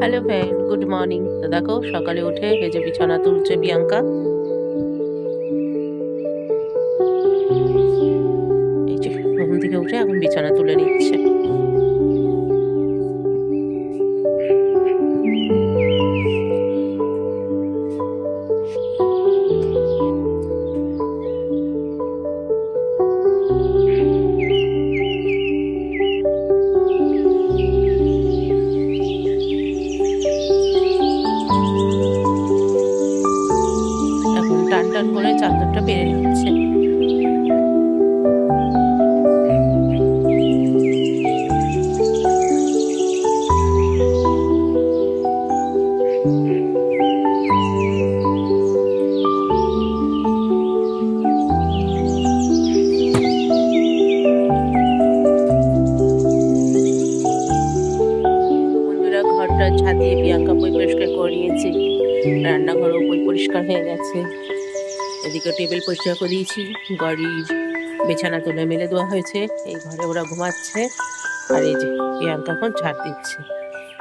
Hello friend, good morning. তো দেখো, সকালে উঠে যে বিছানা তুলছে বিয়াঙ্কা এই যে ঘুম থেকে উঠে এখন বিছানা তুলে নিচ্ছে। রান্নাঘরও পরিষ্কার হয়ে গেছে। এদিকে টেবিল পরিষ্কার করে দিয়েছি গাড়ির বিছানা তুলে মেলে দেওয়া হয়েছে। এই ঘরে ওরা ঘুমাচ্ছে, আর এই যে প্রিয়াঙ্কা ঝাড় দিচ্ছে।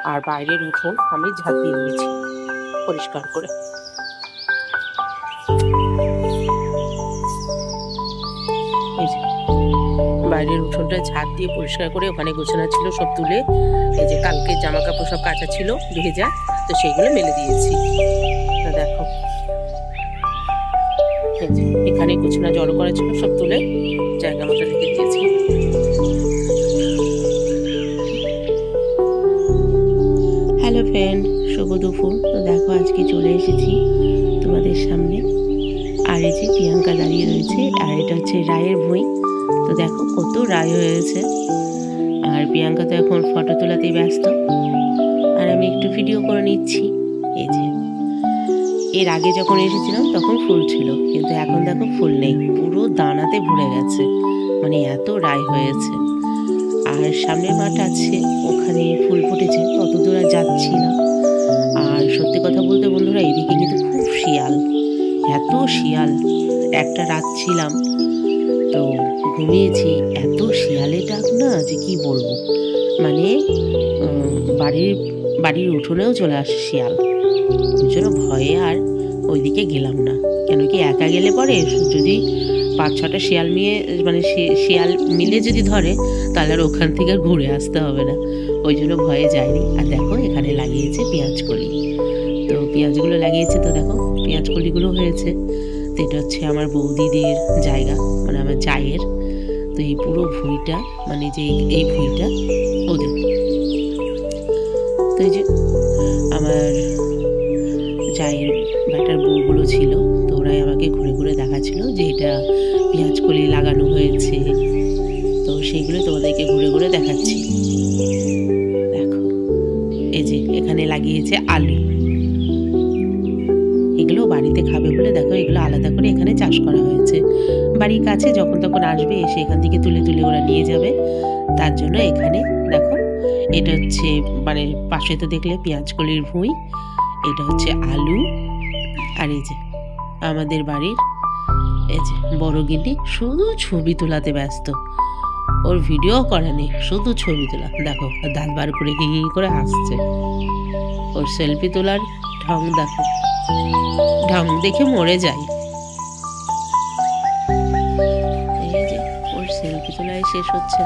আর বাইরের উঠোন আমি ঝাড় দিয়ে নিয়েছি পরিষ্কার করে। বাইরের উঠোনটা ঝাড় দিয়ে পরিষ্কার করে ওখানে গোছানো ছিল সব তুলে। এই যে কালকে জামা কাপড় সব কাঁচা ছিল, ভেজা, তো সেইগুলো মেলে দিয়েছি। তো দেখো। এখানে গোছানো, জড়ো করা ছিল সব তুলে জায়গা মতো রেখে দিয়েছি। হ্যালো ফ্রেন্ড, শুভ দুপুর। তো দেখো, আজকে চলে এসেছি তোমাদের সামনে। আর এই যে প্রিয়াঙ্কা দাঁড়িয়ে রয়েছে, আর এটা হচ্ছে রায়ের বই তো দেখো, কত রায় হয়েছে। আর প্রিয়াঙ্কা তো এখন ফটো তোলাতেই ব্যস্ত। আর আমি একটু ভিডিও করে নিচ্ছি। এই যে এর আগে যখন এসেছিলাম, তখন ফুল ছিল। কিন্তু এখন দেখো ফুল নেই। পুরো দানাতে ভরে গেছে। মানে এত রায় হয়েছে। আর সামনের মাঠ আছে, ওখানে ফুল ফুটেছে। তত দূর আর যাচ্ছি না। আর সত্যি কথা বলতে বন্ধুরা, এদিকে কিন্তু খুব শিয়াল। এত শিয়াল। একটা রাত ছিলাম তো ঘুমিয়েছি। এত শিয়ালে ডাক না যে কি বলব? মানে বাড়ির বাড়ির উঠোনেও চলে আসে শিয়াল। ভয়ে আর ওইদিকে গেলাম না। কেন কি একা গেলে পরে যদি পাঁচ ছটা শিয়াল মিয়ে মানে শিয়াল মিলে যদি ধরে, তাহলে আর ওখান থেকে আর ঘুরে আসতে হবে না। ওই জন্য ভয়ে যায়নি আর দেখো, এখানে লাগিয়েছে পেঁয়াজ কলি। তো পেঁয়াজগুলো লাগিয়েছে তো দেখো, পেঁয়াজ কলিগুলো হয়েছে। তো এটা হচ্ছে আমার বৌদিদের জায়গা মানে আমার জায়ের। তো এই পুরো ভুঁইটা মানে যে এই- ভুঁইটা, ওদের। তো এই যে আমার ছিল। তো ওরাই আমাকে ঘুরে ঘুরে দেখাচ্ছিল যে এটা পেঁয়াজ কলি লাগানো হয়েছে। তো সেইগুলো তোমাদেরকে ঘুরে ঘুরে দেখাচ্ছি। দেখো, এই যে এখানে লাগিয়েছে আলু। এগুলো বাড়িতে খাবে বলে দেখো, এগুলো আলাদা করে এখানে চাষ করা হয়েছে। বাড়ির কাছে যখন তখন আসবে, এসে এখান থেকে তুলে তুলে ওরা নিয়ে যাবে। তার জন্য এখানে দেখো, এটা হচ্ছে মানে পাশে তো দেখলে পেঁয়াজ কলির ভুঁই, এটা হচ্ছে আলু। আর এই যে আমাদের বাড়ির, এই যে বড় গিন্নি শুধু ছবি তোলাতে ব্যস্ত। ওর ভিডিও করে নেই, শুধু ছবি তোলা। দেখো দাঁত বার করে কি করে হাসছে। ওর সেলফি তোলার ঢং দেখো। ঢং দেখে মরে যাই। ওর সেলফি শেষ হচ্ছে।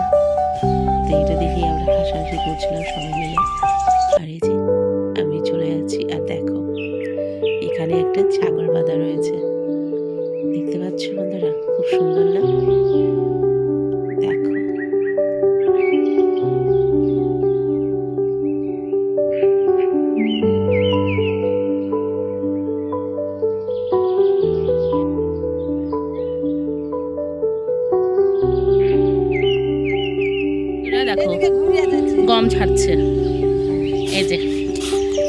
তো এটা দেখি আমরা হাসাহাসি করছিলাম সবাই মিলে। গম ছাড়ছে। এই যে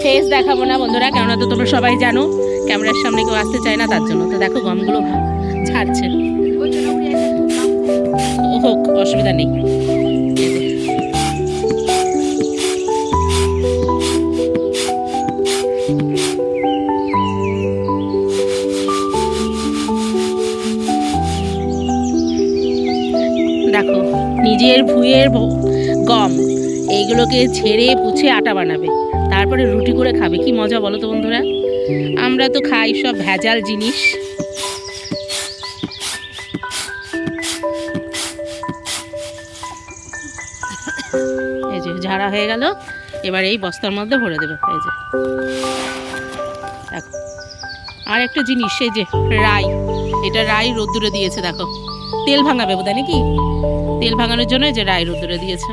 ফেস দেখাবো না বন্ধুরা, কেননা তো তোমরা সবাই জানো, ক্যামেরার সামনে কেউ আসতে চায় না, তার জন্য। তো দেখো গমগুলো ছাড়ছে। হোক, অসুবিধা নেই। দেখো, নিজের ভুঁয়ের এইগুলোকে ছেড়ে পুছে আটা বানাবে। তারপরে রুটি করে খাবে। কি মজা বলো তো বন্ধুরা? আমরা তো খাই সব ভেজাল জিনিস। এই যে ঝাড়া হয়ে গেল। এবার এই বস্তার মধ্যে ভরে দেবে। এই যে। দেখো। আর একটা জিনিস, এই যে রাই। এটা রাই রোদ্দুরে দিয়েছে, দেখো। তেল ভাঙাবে বোধ নাকি? তেল ভাঙানোর জন্য যে রাই রোদ্দুরে দিয়েছে।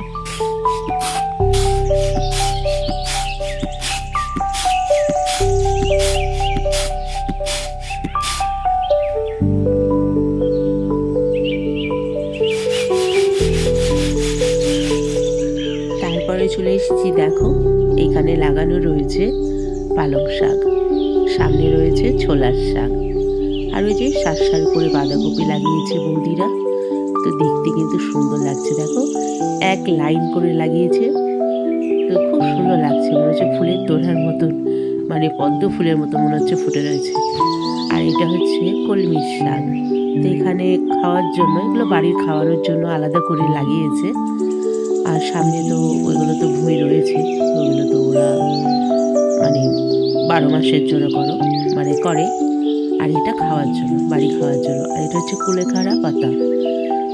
চলে এসেছি, দেখো। এখানে লাগানো রয়েছে পালং শাক। সামনে রয়েছে ছোলার শাক। আর ওই যে সার সার করে বাঁধাকপি লাগিয়েছে বৌদিরা। তো দেখতে কিন্তু সুন্দর লাগছে, দেখো। এক লাইন করে লাগিয়েছে। তো খুব সুন্দর লাগছে, মনে হচ্ছে ফুলের তোড়ার মতন। মানে পদ্ম ফুলের মতো মনে হচ্ছে ফুটে রয়েছে। আর এটা হচ্ছে কলমির শাক। তো এখানে খাওয়ার জন্য, এগুলো বাড়ির খাওয়ানোর জন্য আলাদা করে লাগিয়েছে। আর সামনে তো ওইগুলো তো ভুঁই রয়েছে ওইগুলো তো ওরা মানে বারো মাসের জন্য করো মানে করে। আর এটা খাওয়ার জন্য, বাড়ি খাওয়ার জন্য। আর এটা হচ্ছে কুলেখাড়া পাতা।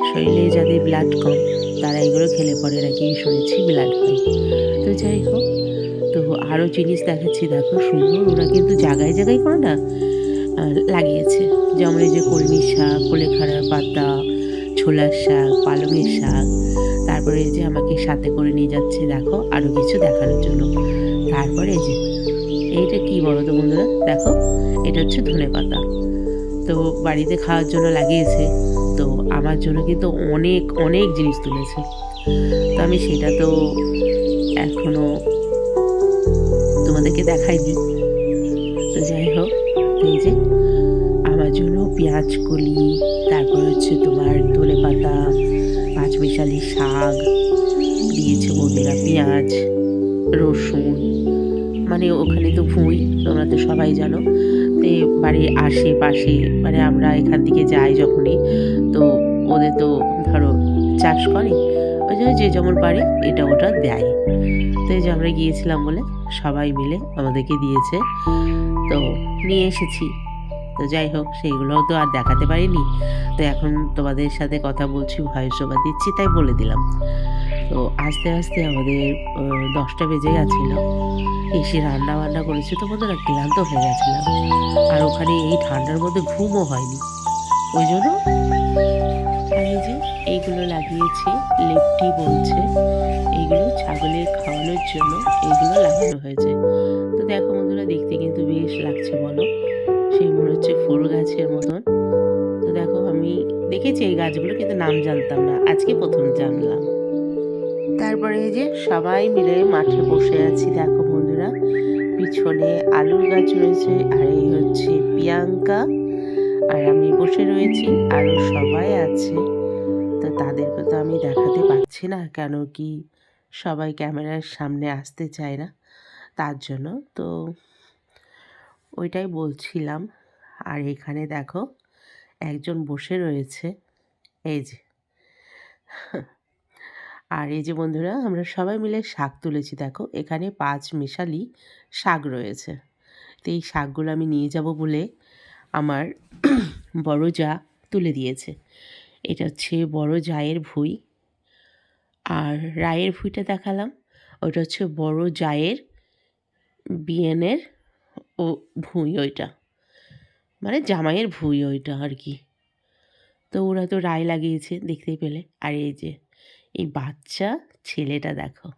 শরীরে যাদের ব্লাড কম, তারা এগুলো খেলে পরে নাকি শুনেছি ব্লাড হয় তো যাই হোক, তো আরও জিনিস দেখাচ্ছি, দেখো সুন্দর, ওরা কিন্তু জায়গায় জায়গায় করে না লাগিয়েছে। যেমন এই যে কলমি শাক, কুলেখাড়ার পাতা, ছোলার শাক পালংয়ের শাক তারপরে এই যে আমাকে সাথে করে নিয়ে যাচ্ছে, দেখো আরও কিছু দেখানোর জন্য। তারপরে এই যে, এইটা কি বলো তো বন্ধুরা? দেখো, এটা হচ্ছে ধনে পাতা। তো বাড়িতে খাওয়ার জন্য লাগিয়েছে, তো আমার জন্য কিন্তু অনেক অনেক জিনিস তুলেছে। তো আমি সেটা তো এখনও তোমাদেরকে দেখাই দেখাইনি। তো যাই হোক, এই যে আমার জন্য পেঁয়াজ কলি, তারপর হচ্ছে তোমার ধনে পাতা পাঁচমিশালি শাক, দিয়েছে বন্ধুরা পেঁয়াজ, রসুন। মানে ওখানে তো ভুঁই, তোমরা তো সবাই জানো। তো বাড়ির আশেপাশে মানে আমরা এখান থেকে যাই যখনই, তো ওদের তো ধরো চাষ করে। ওই জন্য যে যেমন পারে, এটা ওটা দেয়। তো এই যে আমরা গিয়েছিলাম বলে সবাই মিলে আমাদেরকে দিয়েছে। তো নিয়ে এসেছি। তো যাই হোক, সেইগুলোও তো আর দেখাতে পারিনি। তো এখন তোমাদের সাথে কথা বলছি, ভয়েস ওভার দিচ্ছি, তাই বলে দিলাম। তো আস্তে আস্তে আমাদের দশটা বেজে গেছিল। এসে রান্না বান্না করেছে তো বন্ধুরা, ক্লান্ত হয়ে গেছিলাম। আর ওখানে এই ঠান্ডার মধ্যে ঘুমও হয়নি। ওই জন্য আমি যে এইগুলো লাগিয়েছি, লেপটি বলছে। এইগুলো ছাগলের খাওয়ানোর জন্য এইগুলো লাগানো হয়েছে। তো দেখো বন্ধুরা, দেখতে কিন্তু বেশ লাগছে বলো। সেই মনে হচ্ছে ফুল গাছের মতন। তো দেখো, আমি দেখেছি এই গাছগুলো, কিন্তু নাম জানতাম না। আজকে প্রথম জানলাম। তারপরে এই যে সবাই মিলে মাঠে বসে আছি, দেখো বন্ধুরা। পিছনে আলুর গাছ রয়েছে, আর এই হচ্ছে প্রিয়াঙ্কা। আর আমি বসে রয়েছি আরও সবাই আছে। তো তাদেরকে তো আমি দেখাতে পারছি না, কেন কি সবাই ক্যামেরার সামনে আসতে চায় না। তার জন্য তো ওইটাই বলছিলাম। আর এখানে দেখো, একজন বসে রয়েছে। এই যে। আর এই যে বন্ধুরা, আমরা সবাই মিলে শাক তুলেছি, দেখো। এখানে পাঁচ মিশালি শাক রয়েছে। তো এই শাকগুলো আমি নিয়ে যাব বলে আমার বড় যা তুলে দিয়েছে। এটা হচ্ছে বড় জায়ের ভুঁই। আর রায়ের ভুঁইটা দেখালাম। ওটা হচ্ছে বড় জায়ের বিয়েনের ও ভুঁই ওইটা। মানে জামাইয়ের ভুঁই ওইটা আর কি তো ওরা তো রায় লাগিয়েছে দেখতেই পেলে। আর এই যে, এই বাচ্চা ছেলেটা দেখো,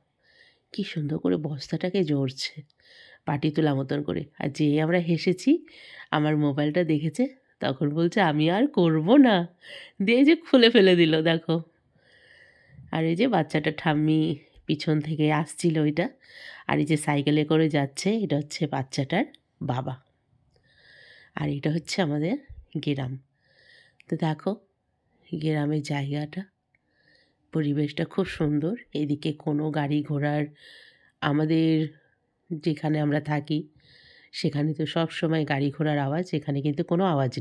কি সুন্দর করে বস্তাটাকে জড়ছে পাটি তোলা মতন করে। আর যে আমরা হেসেছি, আমার মোবাইলটা দেখেছে, তখন বলছে, আমি আর করব না। দিয়ে যে খুলে ফেলে দিল, দেখো। আর এই যে বাচ্চাটা ঠাম্মি পিছন থেকে আসছিল ওইটা। আর এই যে সাইকেলে করে যাচ্ছে, এটা হচ্ছে বাচ্চাটার বাবা। আর এটা হচ্ছে আমাদের গ্রাম। তো দেখো, গ্রামের জায়গাটা, পরিবেশটা খুব সুন্দর। এদিকে কোনো গাড়ি ঘোড়ার আমাদের যেখানে আমরা থাকি, সেখানে তো সব সময় গাড়ি ঘোড়ার আওয়াজ, এখানে কিন্তু কোনো আওয়াজ